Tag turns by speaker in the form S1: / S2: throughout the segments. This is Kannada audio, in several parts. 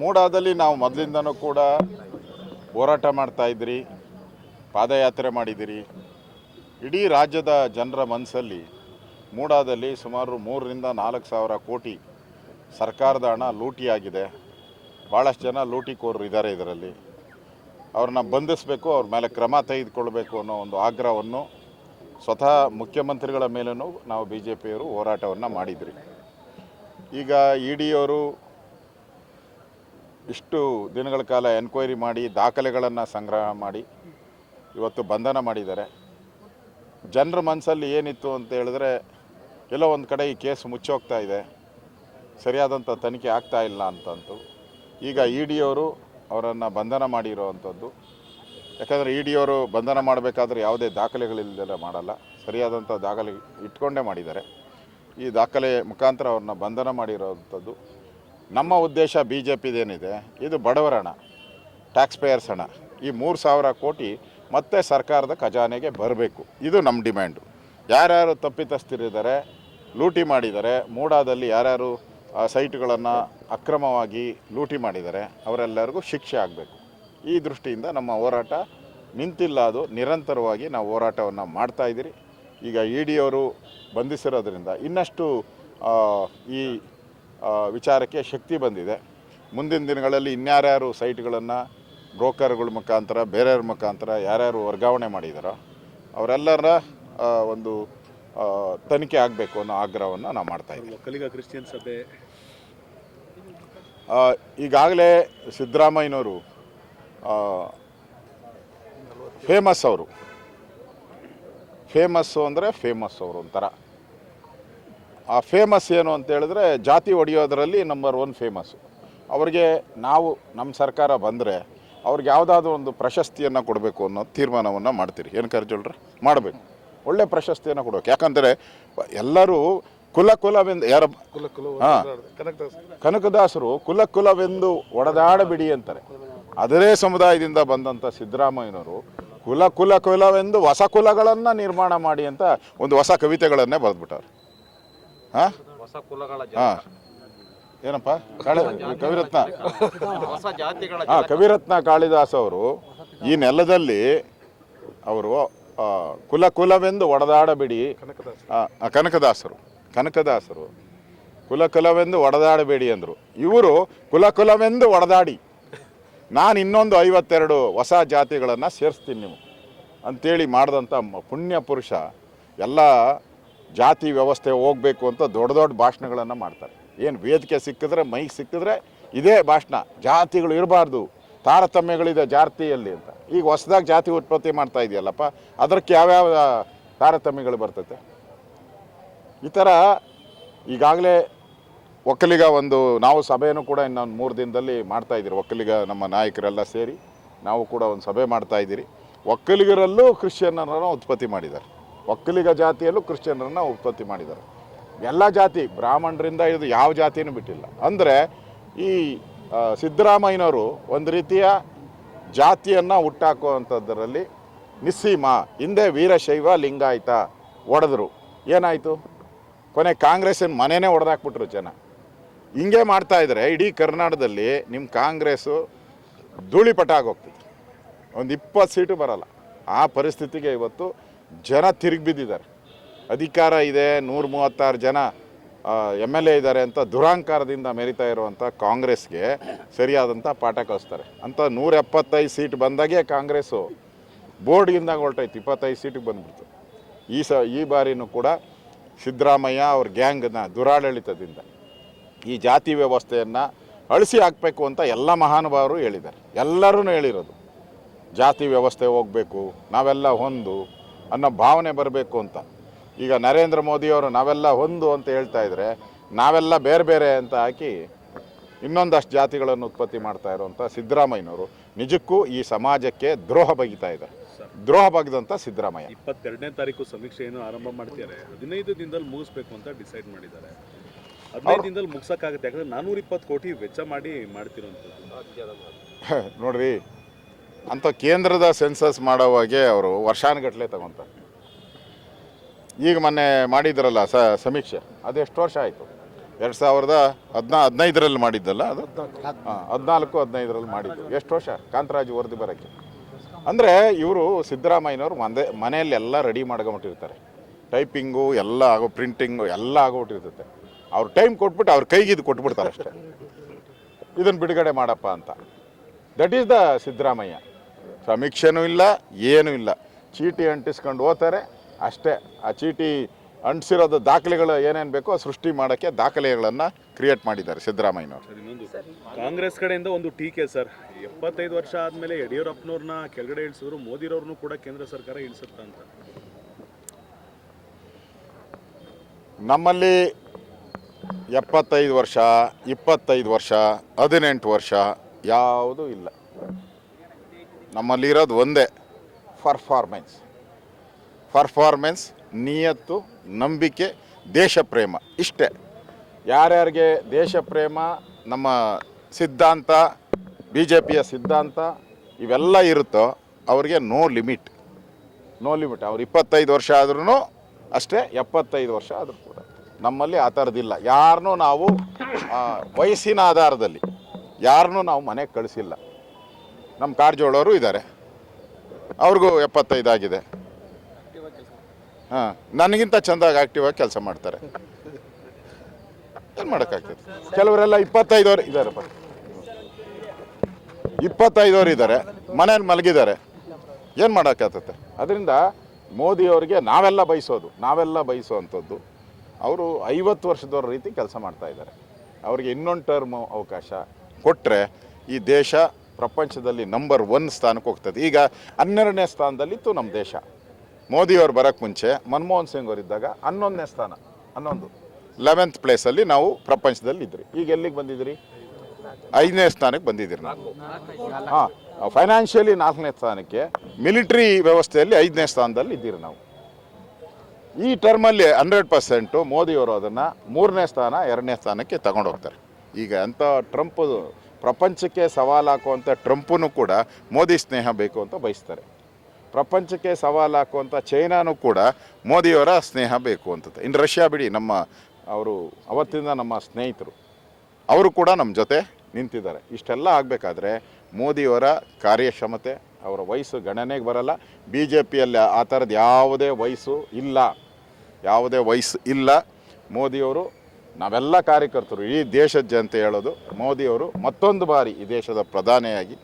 S1: ಮೂಡಾದಲ್ಲಿ ನಾವು ಮೊದಲಿಂದನೂ ಕೂಡ ಹೋರಾಟ ಮಾಡ್ತಾ ಇದ್ರಿ, ಪಾದಯಾತ್ರೆ ಮಾಡಿದಿರಿ. ಇಡೀ ರಾಜ್ಯದ ಜನರ ಮನಸ್ಸಲ್ಲಿ ಮೂಡಾದಲ್ಲಿ ಸುಮಾರು ಮೂರರಿಂದ ನಾಲ್ಕು ಸಾವಿರ ಕೋಟಿ ಸರ್ಕಾರದ ಹಣ ಲೂಟಿಯಾಗಿದೆ. ಭಾಳಷ್ಟು ಜನ ಲೂಟಿಕೋರರು ಇದ್ದಾರೆ ಇದರಲ್ಲಿ. ಅವ್ರನ್ನ ಬಂಧಿಸಬೇಕು, ಅವ್ರ ಮೇಲೆ ಕ್ರಮ ತೆಗೆದುಕೊಳ್ಬೇಕು ಅನ್ನೋ ಒಂದು ಆಗ್ರಹವನ್ನು ಸ್ವತಃ ಮುಖ್ಯಮಂತ್ರಿಗಳ ಮೇಲೂ ನಾವು ಬಿ ಜೆ ಪಿಯವರು ಹೋರಾಟವನ್ನು ಮಾಡಿದ್ರಿ. ಈಗ ಇ ಡಿಯವರು ಇಷ್ಟು ದಿನಗಳ ಕಾಲ ಎನ್ಕ್ವೈರಿ ಮಾಡಿ, ದಾಖಲೆಗಳನ್ನು ಸಂಗ್ರಹ ಮಾಡಿ, ಇವತ್ತು ಬಂಧನ ಮಾಡಿದ್ದಾರೆ. ಜನರ ಮನಸ್ಸಲ್ಲಿ ಏನಿತ್ತು ಅಂತ ಹೇಳಿದ್ರೆ, ಎಲ್ಲೋ ಒಂದು ಕಡೆ ಈ ಕೇಸ್ ಮುಚ್ಚೋಗ್ತಾ ಇದೆ ಸರಿಯಾದಂಥ ತನಿಖೆ ಆಗ್ತಾ ಇಲ್ಲ ಅಂತಂತು. ಈಗ ಇ ಡಿಯವರು ಅವರನ್ನು ಬಂಧನ ಮಾಡಿರೋವಂಥದ್ದು ಯಾಕಂದರೆ ಇ ಡಿಯವರು ಬಂಧನ ಮಾಡಬೇಕಾದ್ರೆ ಯಾವುದೇ ದಾಖಲೆಗಳಿಲ್ಲದೆಲ್ಲ ಮಾಡಲ್ಲ ಸರಿಯಾದಂಥ ದಾಖಲೆ ಇಟ್ಕೊಂಡೇ ಮಾಡಿದ್ದಾರೆ. ಈ ದಾಖಲೆ ಮುಖಾಂತರ ಅವ್ರನ್ನ ಬಂಧನ ಮಾಡಿರೋವಂಥದ್ದು ನಮ್ಮ ಉದ್ದೇಶ ಬಿ ಜೆ ಪಿದೇನಿದೆ ಇದು ಬಡವರ ಹಣ ಟ್ಯಾಕ್ಸ್ ಪೇಯರ್ಸ್ ಹಣ. ಈ ಮೂರು ಸಾವಿರ ಕೋಟಿ ಮತ್ತೆ ಸರ್ಕಾರದ ಖಜಾನೆಗೆ ಬರಬೇಕು. ಇದು ನಮ್ಮ ಡಿಮ್ಯಾಂಡು. ಯಾರ್ಯಾರು ತಪ್ಪಿತಸ್ಥರಿದ್ದಾರೆ, ಲೂಟಿ ಮಾಡಿದ್ದಾರೆ, ಮೂಡಾದಲ್ಲಿ ಯಾರ್ಯಾರು ಸೈಟ್ಗಳನ್ನು ಅಕ್ರಮವಾಗಿ ಲೂಟಿ ಮಾಡಿದ್ದಾರೆ, ಅವರೆಲ್ಲರಿಗೂ ಶಿಕ್ಷೆ ಆಗಬೇಕು. ಈ ದೃಷ್ಟಿಯಿಂದ ನಮ್ಮ ಹೋರಾಟ ನಿಂತಿಲ್ಲ ಅದು. ನಿರಂತರವಾಗಿ ನಾವು ಹೋರಾಟವನ್ನು ಮಾಡ್ತಾ ಇದ್ದೀರಿ. ಈಗ ಇ ಡಿಯವರು ಬಂಧಿಸಿರೋದ್ರಿಂದ ಇನ್ನಷ್ಟು ಈ ವಿಚಾರಕ್ಕೆ ಶಕ್ತಿ ಬಂದಿದೆ. ಮುಂದಿನ ದಿನಗಳಲ್ಲಿ ಇನ್ಯಾರ್ಯಾರು ಸೈಟ್ಗಳನ್ನು ಬ್ರೋಕರ್ಗಳ ಮುಖಾಂತರ ಬೇರೆಯವ್ರ ಮುಖಾಂತರ ಯಾರ್ಯಾರು ವರ್ಗಾವಣೆ ಮಾಡಿದಾರೋ ಅವರೆಲ್ಲರ ಒಂದು ತನಿಖೆ ಆಗಬೇಕು ಅನ್ನೋ ಆಗ್ರಹವನ್ನು ನಾವು ಮಾಡ್ತಾ ಇದ್ದೀವಿ.
S2: ಒಕ್ಕಲಿಗ ಕ್ರಿಶ್ಚಿಯನ್ ಸಭೆ.
S1: ಈಗಾಗಲೇ ಸಿದ್ದರಾಮಯ್ಯನವರು ಫೇಮಸ್ ಅವರು. ಫೇಮಸ್ಸು ಅಂದರೆ ಫೇಮಸ್ ಅವರು ಒಂಥರ. ಆ ಫೇಮಸ್ ಏನು ಅಂತ ಹೇಳಿದ್ರೆ ಜಾತಿ ಒಡೆಯೋದರಲ್ಲಿ ನಂಬರ್ ಒನ್ ಫೇಮಸ್ಸು ಅವ್ರಿಗೆ ನಾವು ನಮ್ಮ ಸರ್ಕಾರ ಬಂದರೆ ಅವ್ರಿಗೆ ಯಾವುದಾದ್ರು ಒಂದು ಪ್ರಶಸ್ತಿಯನ್ನು ಕೊಡಬೇಕು ಅನ್ನೋ ತೀರ್ಮಾನವನ್ನು ಮಾಡ್ತೀರಿ. ಏನು ಕರ್ಜೋಳ್ರೆ ಮಾಡಬೇಕು. ಒಳ್ಳೆ ಪ್ರಶಸ್ತಿಯನ್ನು ಕೊಡಬೇಕು. ಯಾಕಂದರೆ ಎಲ್ಲರೂ ಕುಲ ಕುಲವೆಂದು ಯಾರ
S2: ಕುಲ ಕುಲ
S1: ಹಾಂ.
S2: ಕನಕದಾಸ್
S1: ಕನಕದಾಸರು. ಕುಲ ಕುಲವೆಂದು ಒಡೆದಾಡಬಿಡಿ ಅಂತಾರೆ. ಅದರೇ ಸಮುದಾಯದಿಂದ ಬಂದಂಥ ಸಿದ್ದರಾಮಯ್ಯನವರು ಕುಲ ಕುಲ ಕುಲವೆಂದು ಹೊಸ ಕುಲಗಳನ್ನು ನಿರ್ಮಾಣ ಮಾಡಿ ಅಂತ ಒಂದು ಹೊಸ ಕವಿತೆಗಳನ್ನೇ ಬರೆದ್ಬಿಟ್ಟಾರೆ ಹಾಂ ಹಾಂ ಏನಪ್ಪ? ಕಾಳಿ ಕವಿರತ್ನ. ಹಾ ಕವಿರತ್ನ ಕಾಳಿದಾಸ್ ಅವರು ಈ ನೆಲದಲ್ಲಿ ಅವರು ಕುಲ ಕುಲವೆಂದು ಒಡೆದಾಡಬೇಡಿ. ಕನಕದಾಸರು ಕನಕದಾಸರು. ಕುಲ ಕುಲವೆಂದು ಒಡೆದಾಡಬೇಡಿ ಅಂದರು. ಇವರು ಕುಲ ಕುಲವೆಂದು ಒಡೆದಾಡಿ. ನಾನು ಇನ್ನೊಂದು ಐವತ್ತೆರಡು ಹೊಸ ಜಾತಿಗಳನ್ನು ಸೇರಿಸ್ತೀನಿ ನೀವು ಅಂಥೇಳಿ ಮಾಡಿದಂಥ ಪುಣ್ಯ ಪುರುಷ ಎಲ್ಲ ಜಾತಿ ವ್ಯವಸ್ಥೆ ಹೋಗಬೇಕು ಅಂತ ದೊಡ್ಡ ದೊಡ್ಡ ಭಾಷಣಗಳನ್ನು ಮಾಡ್ತಾರೆ. ಏನು ವೇದಿಕೆ ಸಿಕ್ಕಿದ್ರೆ, ಮೈಕ್ ಸಿಕ್ಕಿದ್ರೆ ಇದೇ ಭಾಷಣ. ಜಾತಿಗಳು ಇರಬಾರ್ದು. ತಾರತಮ್ಯಗಳಿದೆ ಜಾತಿಯಲ್ಲಿ ಅಂತ. ಈಗ ಹೊಸದಾಗಿ ಜಾತಿ ಉತ್ಪತ್ತಿ ಮಾಡ್ತಾ ಇದೆಯಲ್ಲಪ್ಪ, ಅದಕ್ಕೆ ಯಾವ್ಯಾವ ತಾರತಮ್ಯಗಳು ಬರ್ತೈತೆ? ಈ ಥರ ಈಗಾಗಲೇ ಒಕ್ಕಲಿಗ ಒಂದು, ನಾವು ಸಭೆಯನ್ನು ಕೂಡ ಇನ್ನೊಂದು ಮೂರು ದಿನದಲ್ಲಿ ಮಾಡ್ತಾ ಇದ್ದೀರಿ. ಒಕ್ಕಲಿಗ ನಮ್ಮ ನಾಯಕರೆಲ್ಲ ಸೇರಿ ನಾವು ಕೂಡ ಒಂದು ಸಭೆ ಮಾಡ್ತಾ ಇದ್ದೀರಿ. ಒಕ್ಕಲಿಗರಲ್ಲೂ ಕ್ರಿಶ್ಚಿಯನ್ನರನ್ನು ಉತ್ಪತ್ತಿ ಮಾಡಿದ್ದಾರೆ. ಒಕ್ಕಲಿಗ ಜಾತಿಯಲ್ಲೂ ಕ್ರಿಶ್ಚಿಯನ್ನರನ್ನು ಉತ್ಪತ್ತಿ ಮಾಡಿದ್ದಾರೆ. ಎಲ್ಲ ಜಾತಿ, ಬ್ರಾಹ್ಮಣರಿಂದ ಇದು ಯಾವ ಜಾತಿನೂ ಬಿಟ್ಟಿಲ್ಲ. ಅಂದರೆ ಈ ಸಿದ್ದರಾಮಯ್ಯನವರು ಒಂದು ರೀತಿಯ ಜಾತಿಯನ್ನು ಹುಟ್ಟಾಕುವಂಥದ್ದರಲ್ಲಿ ನಿಸ್ಸೀಮ, ಹಿಂದೆ ವೀರಶೈವ ಲಿಂಗಾಯತ ಒಡೆದ್ರು. ಏನಾಯಿತು? ಕೊನೆ ಕಾಂಗ್ರೆಸ್ಸಿನ ಮನೆಯೇ ಒಡೆದಾಕ್ಬಿಟ್ರು ಜನ. ಹಿಂಗೆ ಮಾಡ್ತಾ ಇದ್ರೆ ಇಡೀ ಕರ್ನಾಟಕದಲ್ಲಿ ನಿಮ್ಮ ಕಾಂಗ್ರೆಸ್ಸು ಧೂಳಿಪಟ ಆಗೋಗ್ತಿತ್ತು ಒಂದು ಇಪ್ಪತ್ತು ಸೀಟು ಬರಲ್ಲ. ಆ ಪರಿಸ್ಥಿತಿಗೆ ಇವತ್ತು ಜನ ತಿರುಗಿ ಬಿದ್ದಿದ್ದಾರೆ. ಅಧಿಕಾರ ಇದೆ, ನೂರ ಮೂವತ್ತಾರು ಜನ ಎಂ ಎಲ್ ಎ ಇದ್ದಾರೆ ಅಂತ ದುರಾಂಕಾರದಿಂದ ಮೆರಿತಾ ಇರುವಂಥ ಕಾಂಗ್ರೆಸ್ಗೆ ಸರಿಯಾದಂಥ ಪಾಠ ಕಲಿಸ್ತಾರೆ. ಅಂತ ನೂರ ಎಪ್ಪತ್ತೈದು ಸೀಟ್ ಬಂದಾಗೆ ಕಾಂಗ್ರೆಸ್ಸು ಬೋರ್ಡ್ಗಿಂದ ಹೊರಟೈತೆ ಇಪ್ಪತ್ತೈದು ಸೀಟಿಗೆ ಬಂದ್ಬಿಡ್ತು. ಈ ಸ, ಈ ಬಾರಿನೂ ಕೂಡ ಸಿದ್ದರಾಮಯ್ಯ ಅವ್ರ ಗ್ಯಾಂಗ್ನ ದುರಾಡಳಿತದಿಂದ ಈ ಜಾತಿ ವ್ಯವಸ್ಥೆಯನ್ನು ಅಳಿಸಿ ಹಾಕಬೇಕು ಅಂತ ಎಲ್ಲ ಮಹಾನುಭಾವರು ಹೇಳಿದ್ದಾರೆ. ಎಲ್ಲರೂ ಹೇಳಿರೋದು, ಜಾತಿ ವ್ಯವಸ್ಥೆ ಹೋಗಬೇಕು, ನಾವೆಲ್ಲ ಹೊಂದು ಅನ್ನೋ ಭಾವನೆ ಬರಬೇಕು ಅಂತ. ಈಗ ನರೇಂದ್ರ ಮೋದಿಯವರು ನಾವೆಲ್ಲ ಒಂದು ಅಂತ ಹೇಳ್ತಾ ಇದ್ರೆ ನಾವೆಲ್ಲ ಬೇರೆ ಬೇರೆ ಅಂತ ಹಾಕಿ ಇನ್ನೊಂದಷ್ಟು ಜಾತಿಗಳನ್ನು ಉತ್ಪತ್ತಿ ಮಾಡ್ತಾ ಇರುವಂಥ ಸಿದ್ದರಾಮಯ್ಯನವರು ನಿಜಕ್ಕೂ ಈ ಸಮಾಜಕ್ಕೆ ದ್ರೋಹ ಬಗಿತಾ ಇದ್ದಾರೆ ದ್ರೋಹ ಬಗೆದಂಥ ಸಿದ್ದರಾಮಯ್ಯ.
S2: ಇಪ್ಪತ್ತೆರಡನೇ ತಾರೀಕು ಸಮೀಕ್ಷೆಯನ್ನು ಆರಂಭ ಮಾಡ್ತಿದ್ದಾರೆ. ಹದಿನೈದು ದಿನದಲ್ಲಿ ಮುಗಿಸ್ಬೇಕು ಅಂತ ಡಿಸೈಡ್ ಮಾಡಿದ್ದಾರೆ. ಹದಿನೈದು ದಿನದಲ್ಲಿ ಮುಗಿಸೋಕ್ಕಾಗುತ್ತೆ. ಯಾಕಂದ್ರೆ ನಾನೂರ ಇಪ್ಪತ್ತು ಕೋಟಿ ವೆಚ್ಚ ಮಾಡಿ ಮಾಡ್ತಿರೋಂಥದ್ದು.
S1: ನೋಡ್ರಿ ಅಂಥ ಕೇಂದ್ರದ ಸೆನ್ಸಸ್ ಮಾಡೋವಾಗೆ ಅವರು ವರ್ಷಾನುಗಟ್ಟಲೆ ತಗೊತಾರೆ. ಈಗ ಮೊನ್ನೆ ಮಾಡಿದ್ರಲ್ಲ ಸ ಸಮೀಕ್ಷೆ ಅದು ಎಷ್ಟು ವರ್ಷ ಆಯಿತು? ಎರಡು ಸಾವಿರದ ಹದಿನಾ ಹದಿನೈದರಲ್ಲಿ ಮಾಡಿದ್ದಲ್ಲ ಅದು? ಹಾಂ ಹದಿನಾಲ್ಕು ಹದಿನೈದರಲ್ಲಿ ಮಾಡಿದ್ದು. ಎಷ್ಟು ವರ್ಷ? ಕಾಂತರಾಜು ವರದಿ ಬರೋಕ್ಕೆ. ಅಂದರೆ ಇವರು ಸಿದ್ದರಾಮಯ್ಯನವರು ಒಂದೇ ಮನೆಯಲ್ಲಿ ಎಲ್ಲ ರೆಡಿ ಮಾಡ್ಕೊಂಬಿಟ್ಟಿರ್ತಾರೆ. ಟೈಪಿಂಗು ಎಲ್ಲ ಆಗೋ ಪ್ರಿಂಟಿಂಗು ಎಲ್ಲ ಆಗೋಗ್ಬಿಟ್ಟಿರ್ತೈತೆ ಅವ್ರು ಟೈಮ್ ಕೊಟ್ಬಿಟ್ಟು ಅವ್ರ ಕೈಗೆ ಇದು ಕೊಟ್ಬಿಡ್ತಾರೆ ಅಷ್ಟೇ ಇದನ್ನು ಬಿಡುಗಡೆ ಮಾಡಪ್ಪ ಅಂತ. That is the Siddaramaiah. ಸಮೀಕ್ಷೆನೂ ಇಲ್ಲ ಏನೂ ಇಲ್ಲ. ಚೀಟಿ ಅಂಟಿಸ್ಕೊಂಡು ಹೋಗ್ತಾರೆ. ಅಷ್ಟೇ ಆ ಚೀಟಿ ಅಂಟಿಸಿರೋದು ದಾಖಲೆಗಳು ಏನೇನು ಬೇಕೋ ಸೃಷ್ಟಿ ಮಾಡೋಕ್ಕೆ ದಾಖಲೆಗಳನ್ನು ಕ್ರಿಯೇಟ್ ಮಾಡಿದ್ದಾರೆ ಸಿದ್ದರಾಮಯ್ಯನವರು.
S2: ಕಾಂಗ್ರೆಸ್ ಕಡೆಯಿಂದ ಒಂದು ಟೀಕೆ ಸರ್. ಎಪ್ಪತ್ತೈದು ವರ್ಷ ಆದಮೇಲೆ ಯಡಿಯೂರಪ್ಪನವ್ರನ್ನ ಕೆಳಗಡೆ ಇಳಿಸಿದ್ರು ಮೋದಿರವ್ರನ್ನೂ ಕೂಡ ಕೇಂದ್ರ ಸರ್ಕಾರ ಇಳಿಸುತ್ತ ಅಂತ.
S1: ನಮ್ಮಲ್ಲಿ ಎಪ್ಪತ್ತೈದು ವರ್ಷ ಇಪ್ಪತ್ತೈದು ವರ್ಷ ಹದಿನೆಂಟು ವರ್ಷ ಯಾವುದೂ ಇಲ್ಲ. ನಮ್ಮಲ್ಲಿರೋದು ಒಂದೇ ಪರ್ಫಾರ್ಮೆನ್ಸ್ ಪರ್ಫಾರ್ಮೆನ್ಸ್ ನಿಯತ್ತು, ನಂಬಿಕೆ ದೇಶ ಪ್ರೇಮ ಇಷ್ಟೇ. ಯಾರ್ಯಾರಿಗೆ ದೇಶ ಪ್ರೇಮ ನಮ್ಮ ಸಿದ್ಧಾಂತ ಬಿ ಜೆ ಪಿಯ ಸಿದ್ಧಾಂತ ಇವೆಲ್ಲ ಇರುತ್ತೋ ಅವರಿಗೆ ನೋ ಲಿಮಿಟ್ ನೋ ಲಿಮಿಟ್ ಅವ್ರು ಇಪ್ಪತ್ತೈದು ವರ್ಷ ಆದ್ರೂ ಅಷ್ಟೇ, ಎಪ್ಪತ್ತೈದು ವರ್ಷ ಆದರೂ ಕೂಡ. ನಮ್ಮಲ್ಲಿ ಆ ಥರದ್ದಿಲ್ಲ ಯಾರನ್ನೂ ನಾವು ವಯಸ್ಸಿನ ಆಧಾರದಲ್ಲಿ ಯಾರನ್ನೂ ನಾವು ಮನೆಗೆ ಕಳಿಸಿಲ್ಲ. ನಮ್ಮ ಕಾರ್ಜೋಳವರು ಇದ್ದಾರೆ. ಅವ್ರಿಗೂ ಎಪ್ಪತ್ತೈದು ಆಗಿದೆ. ಹಾಂ, ನನಗಿಂತ ಚೆಂದಾಗಿ ಆಕ್ಟಿವ್ ಆಗಿ ಕೆಲಸ ಮಾಡ್ತಾರೆ. ಏನು ಮಾಡೋಕ್ಕಾಗ್ತದೆ? ಕೆಲವರೆಲ್ಲ ಇಪ್ಪತ್ತೈದವ್ರು ಇದ್ದಾರಪ್ಪ ಇಪ್ಪತ್ತೈದವ್ರು ಇದ್ದಾರೆ. ಮನೇಲಿ ಮಲಗಿದ್ದಾರೆ. ಏನು ಮಾಡೋಕ್ಕಾಗ್ತದೆ? ಅದರಿಂದ ಮೋದಿಯವರಿಗೆ ನಾವೆಲ್ಲ ಬಯಸೋದು, ನಾವೆಲ್ಲ ಬಯಸುವಂಥದ್ದು. ಅವರು ಐವತ್ತು ವರ್ಷದವ್ರ ರೀತಿ ಕೆಲಸ ಮಾಡ್ತಾ ಇದ್ದಾರೆ. ಅವರಿಗೆ ಇನ್ನೊಂದು ಟರ್ಮ್ ಅವಕಾಶ ಕೊಟ್ಟರೆ ಈ ದೇಶ ಪ್ರಪಂಚದಲ್ಲಿ ನಂಬರ್ ಒನ್ ಸ್ಥಾನಕ್ಕೆ ಹೋಗ್ತದೆ. ಈಗ ಹನ್ನೆರಡನೇ ಸ್ಥಾನದಲ್ಲಿತ್ತು ನಮ್ಮ ದೇಶ. ಮೋದಿಯವ್ರು ಬರೋಕ್ಕೆ ಮುಂಚೆ ಮನಮೋಹನ್ ಸಿಂಗ್ ಅವರು ಇದ್ದಾಗ ಹನ್ನೊಂದನೇ ಸ್ಥಾನ, ಹನ್ನೊಂದು ಲೆವೆಂತ್ ಪ್ಲೇಸಲ್ಲಿ ನಾವು ಪ್ರಪಂಚದಲ್ಲಿ ಇದ್ರಿ. ಈಗ ಎಲ್ಲಿಗೆ ಬಂದಿದ್ರಿ ಐದನೇ ಸ್ಥಾನಕ್ಕೆ ಬಂದಿದ್ದೀರಿ ನಾವು. ಹಾಂ ಫೈನಾನ್ಷಿಯಲಿ ನಾಲ್ಕನೇ ಸ್ಥಾನಕ್ಕೆ ಮಿಲಿಟ್ರಿ ವ್ಯವಸ್ಥೆಯಲ್ಲಿ ಐದನೇ ಸ್ಥಾನದಲ್ಲಿ ಇದ್ದೀರಿ ನಾವು. ಈ ಟರ್ಮಲ್ಲಿ ಹಂಡ್ರೆಡ್ ಪರ್ಸೆಂಟು ಮೋದಿಯವರು ಅದನ್ನು ಮೂರನೇ ಸ್ಥಾನ, ಎರಡನೇ ಸ್ಥಾನಕ್ಕೆ ತಗೊಂಡು ಹೋಗ್ತಾರೆ. ಈಗ ಅಂಥ ಟ್ರಂಪ್ ಪ್ರಪಂಚಕ್ಕೆ ಸವಾಲು ಹಾಕುವಂಥ ಟ್ರಂಪನು ಕೂಡ ಮೋದಿ ಸ್ನೇಹ ಬೇಕು ಅಂತ ಬಯಸ್ತಾರೆ. ಪ್ರಪಂಚಕ್ಕೆ ಸವಾಲು ಹಾಕುವಂಥ ಚೈನಾನೂ ಕೂಡ ಮೋದಿಯವರ ಸ್ನೇಹ ಬೇಕು ಅಂತದ್ದು ಇನ್ನು ರಷ್ಯಾ ಬಿಡಿ, ನಮ್ಮ ಅವರು ಅವತ್ತಿಂದ ನಮ್ಮ ಸ್ನೇಹಿತರು. ಅವರು ಕೂಡ ನಮ್ಮ ಜೊತೆ ನಿಂತಿದ್ದಾರೆ. ಇಷ್ಟೆಲ್ಲ ಆಗಬೇಕಾದ್ರೆ ಮೋದಿಯವರ ಕಾರ್ಯಕ್ಷಮತೆ, ಅವರ ವಯಸ್ಸು ಗಣನೆಗೆ ಬರಲ್ಲ. ಬಿ ಜೆ ಪಿಯಲ್ಲಿ ಆ ಥರದ್ದು ಯಾವುದೇ ವಯಸ್ಸು ಇಲ್ಲ. ಯಾವುದೇ ವಯಸ್ಸು ಇಲ್ಲ. ಮೋದಿಯವರು ನಾವೆಲ್ಲ ಕಾರ್ಯಕರ್ತರು ಈ ದೇಶದ ಜನತೆ ಹೇಳೋದು ಮೋದಿಯವರು ಮತ್ತೊಂದು ಬಾರಿ ಈ ದೇಶದ ಪ್ರಧಾನಿಯಾಗಿ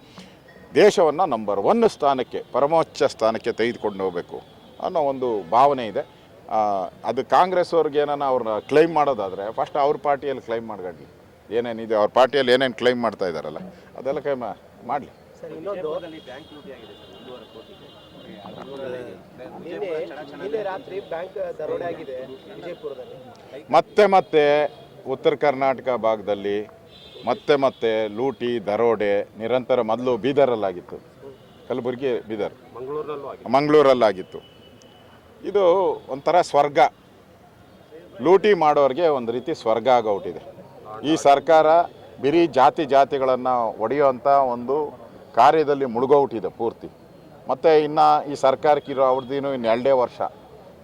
S1: ದೇಶವನ್ನು ನಂಬರ್ ಒನ್ ಸ್ಥಾನಕ್ಕೆ ಪರಮೋಚ್ಚ ಸ್ಥಾನಕ್ಕೆ ತೆಗೆದುಕೊಂಡು ಹೋಗಬೇಕು ಅನ್ನೋ ಒಂದು ಭಾವನೆ ಇದೆ. ಆ, ಅದು ಕಾಂಗ್ರೆಸ್ ಅವ್ರಿಗೆ ಏನಾನ ಅವ್ರನ್ನ ಕ್ಲೈಮ್ ಮಾಡೋದಾದರೆ ಫಸ್ಟ್ ಅವ್ರ ಪಾರ್ಟಿಯಲ್ಲಿ ಕ್ಲೈಮ್ ಮಾಡ್ಕೊಳ್ಳಿ ಏನೇನಿದೆ ಅವ್ರ ಪಾರ್ಟಿಯಲ್ಲಿ ಏನೇನು ಕ್ಲೈಮ್ ಮಾಡ್ತಾ ಇದ್ದಾರಲ್ಲ ಅದೆಲ್ಲ ಕ್ಲೈಮ್ ಮಾಡಲಿ.
S3: ಸರ್ ಇನ್ನೊಂದು ನಿನ್ನೆ ನಿನ್ನೆ ರಾತ್ರಿ ಬ್ಯಾಂಕ್ ದರೋಡೆ ಆಗಿದೆ ವಿಜಯಪುರದಲ್ಲಿ.
S1: ಮತ್ತೆ ಮತ್ತೆ ಉತ್ತರ ಕರ್ನಾಟಕ ಭಾಗದಲ್ಲಿ ಮತ್ತೆ ಮತ್ತೆ ಲೂಟಿ ದರೋಡೆ ನಿರಂತರ ಮೊದಲು ಬೀದರಲ್ಲಾಗಿತ್ತು. ಕಲಬುರಗಿ ಬೀದರ್. ಮಂಗಳೂರಲ್ಲಾಗಿತ್ತು. ಇದು ಒಂಥರ ಸ್ವರ್ಗ. ಲೂಟಿ ಮಾಡೋರಿಗೆ ಒಂದು ರೀತಿ ಸ್ವರ್ಗ ಆಗೋಟಿದೆ ಈ ಸರ್ಕಾರ ಬಿರಿ ಜಾತಿ ಜಾತಿಗಳನ್ನು ಒಡೆಯುವಂಥ ಒಂದು ಕಾರ್ಯದಲ್ಲಿ ಮುಳುಗೋಗ್ಬಿಟ್ಟಿದೆ ಪೂರ್ತಿ. ಮತ್ತು ಇನ್ನು ಈ ಸರ್ಕಾರಕ್ಕಿರೋ ಅವ್ರದ್ದೇನು ಇನ್ನೆರಡೇ ವರ್ಷ.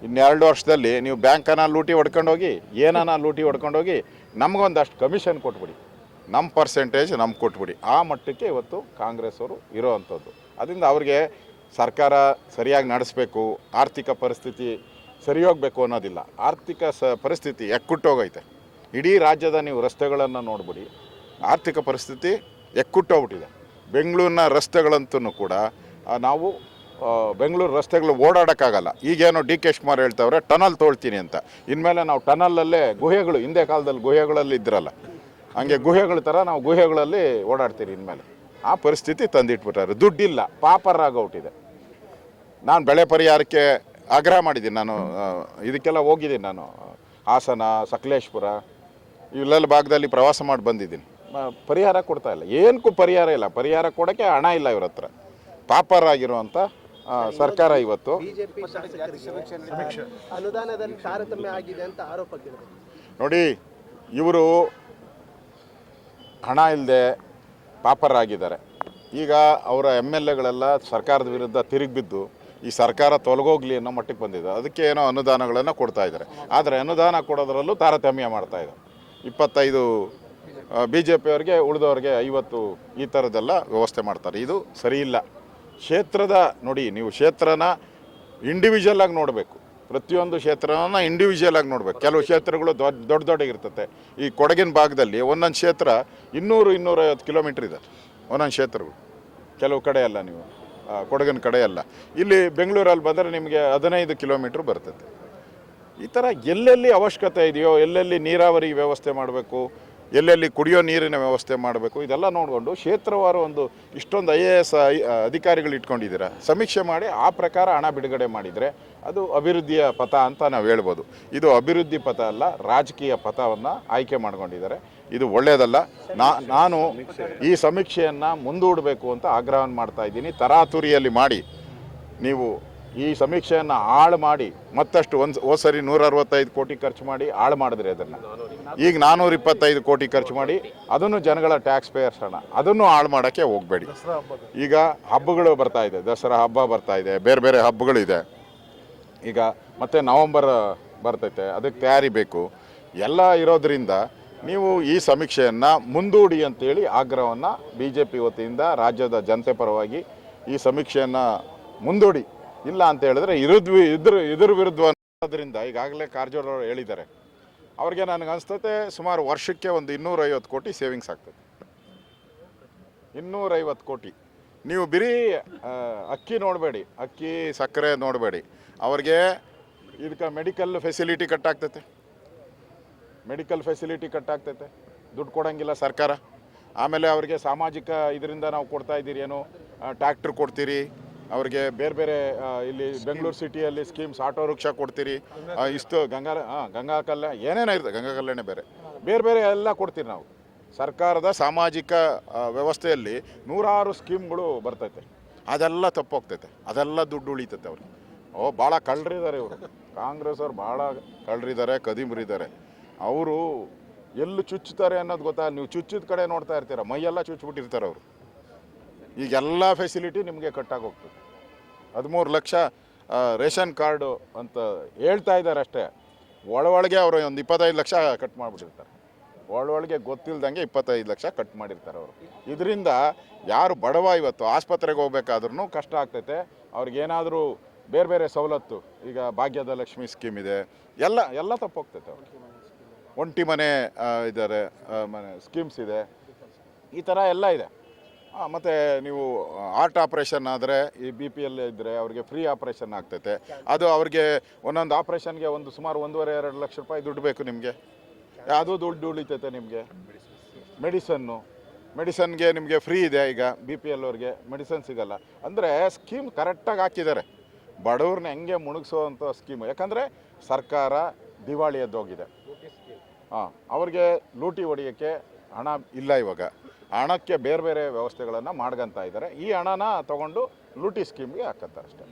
S1: ಇನ್ನೆರಡು ವರ್ಷದಲ್ಲಿ ನೀವು ಬ್ಯಾಂಕನ್ನ ಲೂಟಿ ಹೊಡ್ಕೊಂಡೋಗಿ, ಏನನ್ನ ಲೂಟಿ ಹೊಡ್ಕೊಂಡೋಗಿ ನಮಗೊಂದಷ್ಟು ಕಮಿಷನ್ ಕೊಟ್ಬಿಡಿ. ನಮ್ಮ ಪರ್ಸೆಂಟೇಜ್ ನಮ್ಗೆ ಕೊಟ್ಬಿಡಿ. ಆ ಮಟ್ಟಕ್ಕೆ ಇವತ್ತು ಕಾಂಗ್ರೆಸ್ ಅವರು ಇರೋವಂಥದ್ದು ಅದರಿಂದ ಅವ್ರಿಗೆ ಸರ್ಕಾರ ಸರಿಯಾಗಿ ನಡೆಸಬೇಕು, ಆರ್ಥಿಕ ಪರಿಸ್ಥಿತಿ ಸರಿ ಹೋಗಬೇಕು ಅನ್ನೋದಿಲ್ಲ. ಆರ್ಥಿಕ ಸ, ಪರಿಸ್ಥಿತಿ ಎಕ್ಕುಟ್ಟೋಗೈತೆ. ಇಡೀ ರಾಜ್ಯದ ನೀವು ರಸ್ತೆಗಳನ್ನು ನೋಡ್ಬಿಡಿ. ಆರ್ಥಿಕ ಪರಿಸ್ಥಿತಿ ಎಕ್ಕುಟ್ಟೋಗ್ಬಿಟ್ಟಿದೆ. ಬೆಂಗಳೂರಿನ ರಸ್ತೆಗಳಂತೂ ಕೂಡ ನಾವು ಬೆಂಗಳೂರು ರಸ್ತೆಗಳು ಓಡಾಡೋಕ್ಕಾಗಲ್ಲ. ಈಗೇನು ಡಿ ಕೆ ಶಿವಕುಮಾರ್ ಹೇಳ್ತಾವ್ರೆ, ಟನಲ್ ತೋಳ್ತೀನಿ ಅಂತ. ಇನ್ಮೇಲೆ ನಾವು ಟನಲಲ್ಲೇ ಗುಹೆಗಳು, ಹಿಂದೆ ಕಾಲದಲ್ಲಿ ಗುಹೆಗಳಲ್ಲಿ ಇದ್ರಲ್ಲ. ಹಂಗೆ ಗುಹೆಗಳ ಥರ ನಾವು ಗುಹೆಗಳಲ್ಲಿ ಓಡಾಡ್ತೀರಿ ಇನ್ಮೇಲೆ. ಆ ಪರಿಸ್ಥಿತಿ ತಂದಿಟ್ಬಿಟ್ಟಾರೆ. ದುಡ್ಡಿಲ್ಲ ಪಾಪರಾಗೋಗ್ಬಿಟ್ಟಿದೆ ನಾನು ಬೆಳೆ ಪರಿಹಾರಕ್ಕೆ ಆಗ್ರಹ ಮಾಡಿದ್ದೀನಿ. ನಾನು ಇದಕ್ಕೆಲ್ಲ ಹೋಗಿದ್ದೀನಿ ನಾನು. ಹಾಸನ, ಸಕಲೇಶ್ಪುರ, ಇಲ್ಲೆಲ್ಲ ಭಾಗದಲ್ಲಿ ಪ್ರವಾಸ ಮಾಡಿ ಬಂದಿದ್ದೀನಿ. ಪರಿಹಾರ ಕೊಡ್ತಾ ಇಲ್ಲ. ಏನಕ್ಕೂ ಪರಿಹಾರ ಇಲ್ಲ. ಪರಿಹಾರ ಕೊಡೋಕ್ಕೆ ಹಣ ಇಲ್ಲ ಇವ್ರ ಹತ್ರ. ಪಾಪರಾಗಿರುವಂಥ ಆಗಿರುವಂಥ ಸರ್ಕಾರ ಇವತ್ತು.
S3: ಬಿಜೆಪಿ ಶಾಸಕರಿಗೆ ಅನುದಾನದಲ್ಲಿ ತಾರತಮ್ಯ ಆಗಿದೆ ಅಂತ ಆರೋಪ ಕೇಳಿದೆ.
S1: ನೋಡಿ ಇವರು ಹಣ ಇಲ್ಲದೆ ಪಾಪರಾಗಿದ್ದಾರೆ. ಈಗ ಅವರ ಎಂ ಎಲ್ ಎಗಳೆಲ್ಲ ಸರ್ಕಾರದ ವಿರುದ್ಧ ತಿರುಗಿಬಿದ್ದು ಈ ಸರ್ಕಾರ ತೊಲಗೋಗ್ಲಿ ಅನ್ನೋ ಮಟ್ಟಕ್ಕೆ ಬಂದಿದೆ. ಅದಕ್ಕೆ ಏನೋ ಅನುದಾನಗಳನ್ನು ಕೊಡ್ತಾ ಇದ್ದಾರೆ. ಆದರೆ ಅನುದಾನ ಕೊಡೋದರಲ್ಲೂ ತಾರತಮ್ಯ ಮಾಡ್ತಾ ಇದ್ದಾರೆ ಇಪ್ಪತ್ತೈದು ಬಿ ಜೆ ಪಿಯವ್ರಿಗೆ ಉಳಿದವ್ರಿಗೆ ಐವತ್ತು ಈ ಥರದ್ದೆಲ್ಲ ವ್ಯವಸ್ಥೆ ಮಾಡ್ತಾರೆ. ಇದು ಸರಿ ಇಲ್ಲ. ಕ್ಷೇತ್ರದ ನೋಡಿ, ನೀವು ಕ್ಷೇತ್ರನ ಇಂಡಿವಿಜುವಲ್ ಆಗಿ ನೋಡಬೇಕು. ಪ್ರತಿಯೊಂದು ಕ್ಷೇತ್ರನ ಇಂಡಿವಿಜುವಲ್ ಆಗಿ ನೋಡಬೇಕು. ಕೆಲವು ಕ್ಷೇತ್ರಗಳು ದೊಡ್ಡ ದೊಡ್ಡ ದೊಡ್ಡ ಇರ್ತತೆ ಈ ಕೊಡಗಿನ ಭಾಗದಲ್ಲಿ ಒಂದೊಂದು ಕ್ಷೇತ್ರ ಇನ್ನೂರು, ಇನ್ನೂರೈವತ್ತು ಕಿಲೋಮೀಟ್ರ್ ಇದೆ. ಒಂದೊಂದು ಕ್ಷೇತ್ರಗಳು. ಕೆಲವು ಕಡೆ ಅಲ್ಲ ನೀವು. ಕೊಡಗಿನ ಕಡೆ ಅಲ್ಲ. ಇಲ್ಲಿ ಬೆಂಗಳೂರಲ್ಲಿ ಬಂದರೆ ನಿಮಗೆ ಹದಿನೈದು ಕಿಲೋಮೀಟ್ರ್ ಬರ್ತದೆ ಈ ಥರ ಎಲ್ಲೆಲ್ಲಿ ಅವಶ್ಯಕತೆ ಇದೆಯೋ, ಎಲ್ಲೆಲ್ಲಿ ನೀರಾವರಿ ವ್ಯವಸ್ಥೆ ಮಾಡಬೇಕು ಎಲ್ಲೆಲ್ಲಿ ಕುಡಿಯೋ ನೀರಿನ ವ್ಯವಸ್ಥೆ ಮಾಡಬೇಕು, ಇದೆಲ್ಲ ನೋಡಿಕೊಂಡು ಕ್ಷೇತ್ರವಾರು ಒಂದು ಇಷ್ಟೊಂದು ಐ ಎ ಎಸ್ ಅಧಿಕಾರಿಗಳು ಇಟ್ಕೊಂಡಿದ್ದೀರಾ? ಸಮೀಕ್ಷೆ ಮಾಡಿ ಆ ಪ್ರಕಾರ ಹಣ ಬಿಡುಗಡೆ ಮಾಡಿದರೆ ಅದು ಅಭಿವೃದ್ಧಿಯ ಪಥ ಅಂತ ನಾವು ಹೇಳ್ಬೋದು. ಇದು ಅಭಿವೃದ್ಧಿ ಪಥ ಅಲ್ಲ, ರಾಜಕೀಯ ಪಥವನ್ನು ಆಯ್ಕೆ ಮಾಡ್ಕೊಂಡಿದ್ದಾರೆ. ಇದು ಒಳ್ಳೆಯದಲ್ಲ ನಾನು ಈ ಸಮೀಕ್ಷೆಯನ್ನು ಮುಂದೂಡಬೇಕು ಅಂತ ಆಗ್ರಹವನ್ನು ಮಾಡ್ತಾ ಇದ್ದೀನಿ. ತರಾತುರಿಯಲ್ಲಿ ಮಾಡಿ. ನೀವು ಈ ಸಮೀಕ್ಷೆಯನ್ನು ಹಾಳು ಮಾಡಿ ಮತ್ತಷ್ಟು ಒಂದು ಹೋದ ಸರಿ ನೂರ ಅರವತ್ತೈದು ಕೋಟಿ ಖರ್ಚು ಮಾಡಿ ಹಾಳು ಮಾಡಿದ್ರೆ ಅದನ್ನು. ಈಗ ನಾನ್ನೂರ ಇಪ್ಪತ್ತೈದು ಕೋಟಿ ಖರ್ಚು ಮಾಡಿ ಅದನ್ನು ಜನಗಳ ಟ್ಯಾಕ್ಸ್ ಪೇಯರ್ಸ್ ಹಣ ಅದನ್ನು ಹಾಳು ಮಾಡೋಕ್ಕೆ ಹೋಗಬೇಡಿ. ಈಗ ಹಬ್ಬಗಳು ಬರ್ತಾ ಇದೆ ದಸರಾ ಹಬ್ಬ ಬರ್ತಾ ಇದೆ ಬೇರೆ ಬೇರೆ ಹಬ್ಬಗಳಿದೆ ಈಗ ಮತ್ತೆ ನವಂಬರ್ ಬರ್ತೈತೆ ಅದಕ್ಕೆ ತಯಾರಿ ಬೇಕು. ಎಲ್ಲ ಇರೋದ್ರಿಂದ ನೀವು ಈ ಸಮೀಕ್ಷೆಯನ್ನು ಮುಂದೂಡಿ ಅಂತೇಳಿ ಆಗ್ರಹವನ್ನು ಬಿ ಜೆ ಪಿ ವತಿಯಿಂದ ರಾಜ್ಯದ ಜನತೆ ಪರವಾಗಿ ಈ ಸಮೀಕ್ಷೆಯನ್ನು ಮುಂದೂಡಿ. ಇಲ್ಲ ಅಂತ ಹೇಳಿದ್ರೆ ಇರುದ್ ಇದ್ರ ಇದ್ರ ವಿರುದ್ಧ ಅನ್ನೋದ್ರಿಂದ ಈಗಾಗಲೇ ಕಾರಜೋಳ ಹೇಳಿದ್ದಾರೆ. ಅವ್ರಿಗೆ ನನಗೆ ಅನಿಸ್ತತೆ ಸುಮಾರು ವರ್ಷಕ್ಕೆ ಒಂದು ಇನ್ನೂರೈವತ್ತು ಕೋಟಿ ಸೇವಿಂಗ್ಸ್ ಆಗ್ತದೆ. ಇನ್ನೂರೈವತ್ತು ಕೋಟಿ. ನೀವು ಬರೀ ಅಕ್ಕಿ ನೋಡಬೇಡಿ, ಅಕ್ಕಿ ಸಕ್ಕರೆ ನೋಡಬೇಡಿ. ಅವ್ರಿಗೆ ಇದಕ್ಕೆ ಮೆಡಿಕಲ್ ಫೆಸಿಲಿಟಿ ಕಟ್ಟಾಗ್ತೈತೆ. ಮೆಡಿಕಲ್ ಫೆಸಿಲಿಟಿ ಕಟ್ಟಾಗ್ತೈತೆ. ದುಡ್ಡು ಕೊಡೋಂಗಿಲ್ಲ ಸರ್ಕಾರ. ಆಮೇಲೆ ಅವರಿಗೆ ಸಾಮಾಜಿಕ ಇದರಿಂದ ನಾವು ಕೊಡ್ತಾ ಇದ್ದೀರಿ ಏನು ಟ್ಯಾಕ್ಟ್ರ್ ಕೊಡ್ತೀರಿ ಅವ್ರಿಗೆ ಬೇರೆ ಬೇರೆ ಇಲ್ಲಿ ಬೆಂಗಳೂರು ಸಿಟಿಯಲ್ಲಿ ಸ್ಕೀಮ್ಸ್, ಆಟೋ ರಿಕ್ಷಾ ಕೊಡ್ತೀರಿ. ಇಷ್ಟು ಗಂಗಾ ಹಾಂ ಗಂಗಾ ಕಲ್ಯಾಣ, ಏನೇನೋ ಇರ್ತದೆ, ಗಂಗಾ ಕಲ್ಯಾಣ ಬೇರೆ. ಬೇರೆ ಬೇರೆ ಎಲ್ಲ ಕೊಡ್ತೀರಿ ನಾವು. ಸರ್ಕಾರದ ಸಾಮಾಜಿಕ ವ್ಯವಸ್ಥೆಯಲ್ಲಿ ನೂರಾರು ಸ್ಕೀಮ್ಗಳು ಬರ್ತೈತೆ. ಅದೆಲ್ಲ ತಪ್ಪೋಗ್ತೈತೆ. ಅದೆಲ್ಲ ದುಡ್ಡು ಉಳಿತೈತೆ ಅವ್ರಿಗೆ. ಓ, ಭಾಳ ಕಳ್ಳರಿದ್ದಾರೆ ಇವರು. ಕಾಂಗ್ರೆಸ್ ಅವ್ರು ಭಾಳ ಕಳ್ಳರಿದ್ದಾರೆ, ಕದಿಮರಿದ್ದಾರೆ. ಅವರು ಎಲ್ಲಿ ಚುಚ್ಚುತ್ತಾರೆ ಅನ್ನೋದು ಗೊತ್ತಾ? ನೀವು ಚುಚ್ಚಿದ ಕಡೆ ನೋಡ್ತಾ ಇರ್ತೀರ. ಮೈಯೆಲ್ಲ ಚುಚ್ಚಿಬಿಟ್ಟಿರ್ತಾರೆ ಅವರು. ಈಗೆಲ್ಲ ಫೆಸಿಲಿಟಿ ನಿಮಗೆ ಕಟ್ಟಾಗಿ ಹೋಗ್ತದೆ. ಹದಿಮೂರು ಲಕ್ಷ ರೇಷನ್ ಕಾರ್ಡು ಅಂತ ಹೇಳ್ತಾ ಇದ್ದಾರೆ ಅಷ್ಟೇ. ಒಳೊಳಗೆ ಅವರು ಒಂದು ಇಪ್ಪತ್ತೈದು ಲಕ್ಷ ಕಟ್ ಮಾಡಿಬಿಟ್ಟಿರ್ತಾರೆ. ಒಳೊಳಗೆ ಗೊತ್ತಿಲ್ದಂಗೆ ಇಪ್ಪತ್ತೈದು ಲಕ್ಷ ಕಟ್ ಮಾಡಿರ್ತಾರೆ ಅವರು. ಇದರಿಂದ ಯಾರು ಬಡವ ಇವತ್ತು ಆಸ್ಪತ್ರೆಗೆ ಹೋಗ್ಬೇಕಾದ್ರೂ ಕಷ್ಟ ಆಗ್ತೈತೆ. ಅವ್ರಿಗೇನಾದರೂ ಬೇರೆ ಬೇರೆ ಸವಲತ್ತು, ಈಗ ಭಾಗ್ಯದ ಲಕ್ಷ್ಮಿ ಸ್ಕೀಮ್ ಇದೆ. ಎಲ್ಲ ಎಲ್ಲ ತಪ್ಪೋಗ್ತೈತೆ ಅವ್ರಿಗೆ. ಒಂಟಿ ಮನೆ ಇದ್ದಾರೆ ಮನೆ, ಸ್ಕೀಮ್ಸ್ ಇದೆ. ಈ ಥರ ಎಲ್ಲ ಇದೆ. ಮತ್ತು ನೀವು ಆರ್ಟ್ ಆಪ್ರೇಷನ್ ಆದರೆ ಈ ಬಿ ಪಿ ಎಲ್ ಇದ್ದರೆ ಅವ್ರಿಗೆ ಫ್ರೀ ಆಪ್ರೇಷನ್ ಆಗ್ತೈತೆ. ಅದು ಅವ್ರಿಗೆ ಒಂದೊಂದು ಆಪ್ರೇಷನ್ಗೆ ಒಂದು ಸುಮಾರು ಒಂದೂವರೆ ಎರಡು ಲಕ್ಷ ರೂಪಾಯಿ ದುಡ್ಡು ಬೇಕು ನಿಮಗೆ. ಅದು ದುಡ್ಡು ಉಳಿತೈತೆ ನಿಮಗೆ. ಮೆಡಿಸನ್ನು ಮೆಡಿಸನ್ಗೆ ನಿಮಗೆ ಫ್ರೀ ಇದೆ ಈಗ ಬಿ ಪಿ ಎಲ್ ಅವ್ರಿಗೆ ಮೆಡಿಸನ್ ಸಿಗಲ್ಲ. ಅಂದರೆ ಸ್ಕೀಮ್ ಕರೆಕ್ಟಾಗಿ ಹಾಕಿದ್ದಾರೆ. ಬಡವ್ರನ್ನ ಹೆಂಗೆ ಮುಣುಗಿಸೋವಂಥ ಸ್ಕೀಮು ಯಾಕಂದರೆ ಸರ್ಕಾರ ದಿವಾಳಿ ಎದ್ದೋಗಿದೆ. ಹಾಂ ಅವ್ರಿಗೆ ಲೂಟಿ ಹೊಡೆಯೋಕ್ಕೆ ಹಣ ಇಲ್ಲ ಇವಾಗ. ಹಣಕ್ಕೆ ಬೇರೆ ಬೇರೆ ವ್ಯವಸ್ಥೆಗಳನ್ನು ಮಾಡ್ಕೊಂತ ಇದ್ದಾರೆ ಈ ಹಣನ ತಗೊಂಡು ಲೂಟಿ ಸ್ಕೀಮ್ಗೆ ಹಾಕತ್ತಾರೆ ಅಷ್ಟೇ